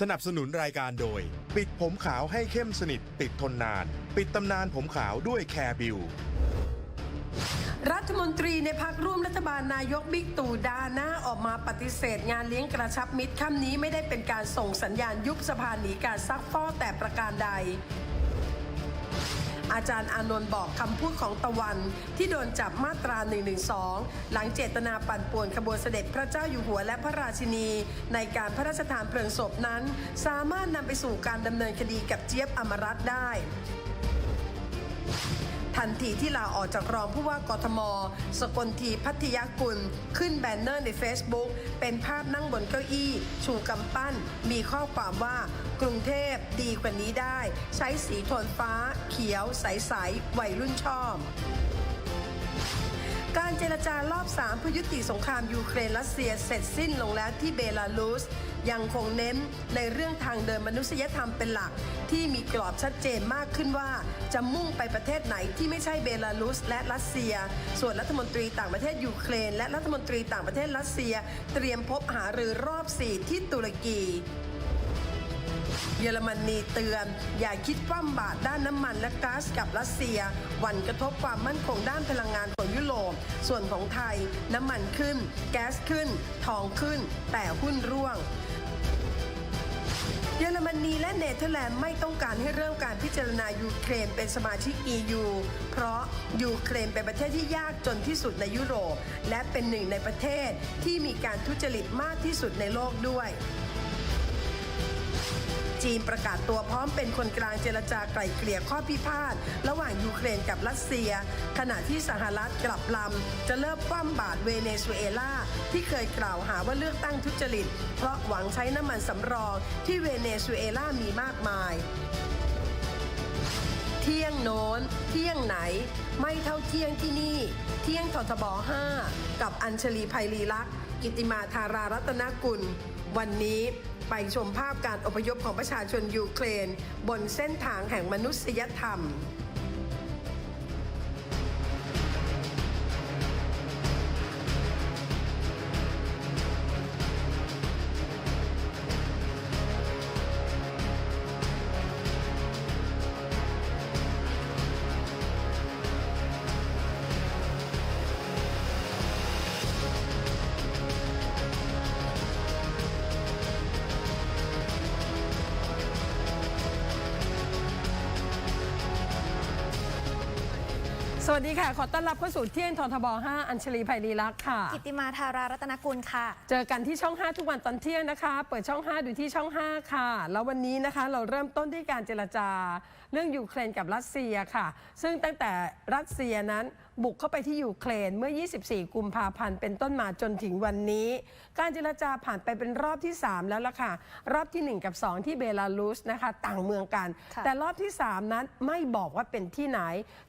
สนับสนุนรายการโดย ปิดผมขาวให้เข้มสนิท ติดทนนาน ปิดตำนานผมขาวด้วยแคร์บิวรัฐมนตรีในพักร่วมรัฐบาลนายกบิ๊กตู่ดาหน้าออกมาปฏิเสธ งานเลี้ยงกระชับมิตรค่ำนี้ไม่ได้เป็นการส่งสัญญาณยุบสภาหนีการซักฟอกแต่ประการใด อาจารย์อานนท์บอกคำพูดของตะวัน ที่โดนจับมาตรา 112 หลังเจตนาปั่นป่วนขบวนเสด็จพระเจ้าอยู่หัวและพระราชินี ในการพระราชทานเพลิงศพนั้น สามารถนำไปสู่การดำเนินคดีกับเจี๊ยบอมรัตได้ ทันทีที่ลาออกจากรองผู้ว่ากทม สกลทีพัทยากุล ขึ้นแบนเนอร์ใน Facebook เป็นภาพนั่งบนเก้าอี้ ชูกำปั้น มีข้อความว่ากรุงเทพดีกว่านี้ได้ ใช้สีโทนฟ้า เขียว ใส ๆ วัยรุ่นชอบ การเจรจารอบ 3 เพื่อยุติสงครามยูเครนรัสเซียเสร็จสิ้นลงแล้วที่เบลารุส ยังคงเน้นในเรื่องทางเดินมนุษยธรรมเป็นหลัก ที่มีกรอบชัดเจนมากขึ้นว่า จะมุ่งไปประเทศไหนที่ไม่ใช่เบลารุสและรัสเซีย ส่วนรัฐมนตรีต่างประเทศยูเครน และรัฐมนตรีต่างประเทศรัสเซีย เตรียมพบหารือรอบ 4 ที่ตุรกี เยอรมนีเตือน อย่าคิดคว่ำบาตรด้านน้ำมันและก๊าซกับรัสเซียหวันกระทบความมั่นคงด้านพลังงานของยุโรป ส่วนของไทย น้ำมันขึ้น แก๊สขึ้น ทองขึ้น แต่หุ้นร่วงเยอรมนีและเนเธอร์แลนด์ไม่ต้องการให้เริ่มการพิจารณายูเครนเป็นสมาชิก EU เพราะยูเครนเป็นประเทศที่ยากจนที่สุดในยุโรป และเป็นหนึ่งในประเทศที่มีการทุจริตมากที่สุดในโลกด้วย จีนประกาศตัวพร้อมเป็นคนกลางเจรจาไกล่เกลี่ยข้อพิพาท ระหว่างยูเครนกับรัสเซีย ขณะที่สหรัฐกลับลำ จะเลิกคว่ำบาตรเวเนซุเอลาที่เคยกล่าวหาว่าเลือกตั้งทุจริต เพราะหวังใช้น้ำมันสำรองที่เวเนซุเอลามีมากมาย เที่ยงโน้น เที่ยงไหน ไม่เท่าเที่ยงที่นี่ เที่ยงททบ5กับอัญชลีไพลีลักษ์กิติมาธารารัตนกุล วันนี้ไปชมภาพการอพยพของประชาชนยูเครน บนเส้นทางแห่งมนุษยธรรม สวัสดีค่ะ ขอต้อนรับเข้าสู่เที่ยงททบ 5 อัญชลีไพลีลักษณ์ค่ะ กิติมาธารารัตนกุลค่ะ เจอกันที่ช่อง 5 ทุกวันตอนเที่ยงนะคะ เปิดช่อง 5 ดูที่ช่อง 5 ค่ะ แล้ววันนี้นะคะ เราเริ่มต้นที่การเจรจา เรื่องยูเครนกับรัสเซียค่ะ ซึ่งตั้งแต่รัสเซียนั้นบุกเข้าไปที่ยูเครนเมื่อ 24 กุมภาพันธ์เป็นต้นมาจนถึงวันนี้ การเจรจาผ่านไปเป็นรอบที่ 3 แล้วล่ะค่ะ รอบทีหนึ่1 กับ 2 ที่เบลารุสนะคะต่างเมืองกันค่ะแต่รอบที่ 3 นั้นไม่บอกว่าเป็นที่ไหน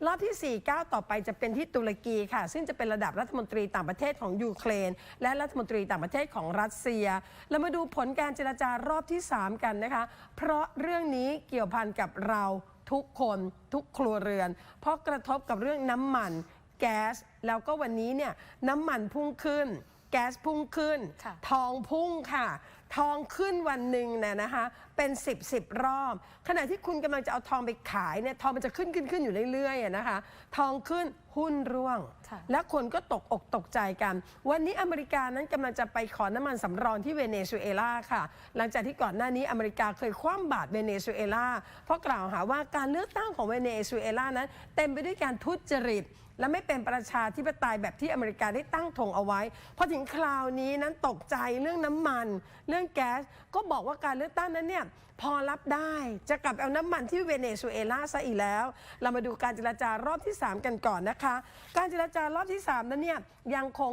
รอบที่4ก้าวต่อไปจะเป็นที่ตุรกีค่ะ ซึ่งจะเป็นระดับรัฐมนตรีต่างประเทศของยูเครน และรัฐมนตรีต่างประเทศของรัสเซีย เรามาดูผลการเจรจารอบที่ 3 กันนะคะ เพราะเรื่องนี้เกี่ยวพันกับเรา ทุกคนทุกครัวเรือน เพราะกระทบกับเรื่องน้ำมันแก๊สแล้วก็วันนี้เนี่ยน้ำมันพุ่งขึ้น แก๊สพุ่งขึ้นค่ะทองพุ่งค่ะ ทองขึ้นวันหนึ่งเนี่ยนะคะเป็น 10บสรอบ ขณะที่คุณกำลังจะเอาทองไปขายเนี่ยทองมันจะขึ้นขึ้นขึ้นอยู่เรื่อยๆอะนะคะทองขึ้นหุ้นร่วง ค่ะ และคนก็ตกอกตกใจกัน วันนี้อเมริกานั้นกำลังจะไปขอน้ำมันสำรองที่เวเนซุเอลาค่ะ หลังจากที่ก่อนหน้านี้อเมริกาเคยคว่ำบาตรเวเนซุเอลาเพราะกล่าวหาว่าการเลือกตั้งของเวเนซุเอลานั้น เต็มไปด้วยการทุจริต และไม่เป็นประชาธิปไตยแบบที่อเมริกาได้ตั้งธงเอาไว้พอถึงคราวนี้นั้นตกใจเรื่องน้ำมัน เรื่องแก๊ส ก็บอกว่าการเลือกตั้งนั้นเนี่ยพอรับได้จะกลับเอาน้ำมันที่เวเนซุเอลาซะอีกแล้ว เรามาดูการเจรจารอบที่ 3 กันก่อนนะคะ การเจรจารอบที่ 3 นั้นเนี่ยยังคง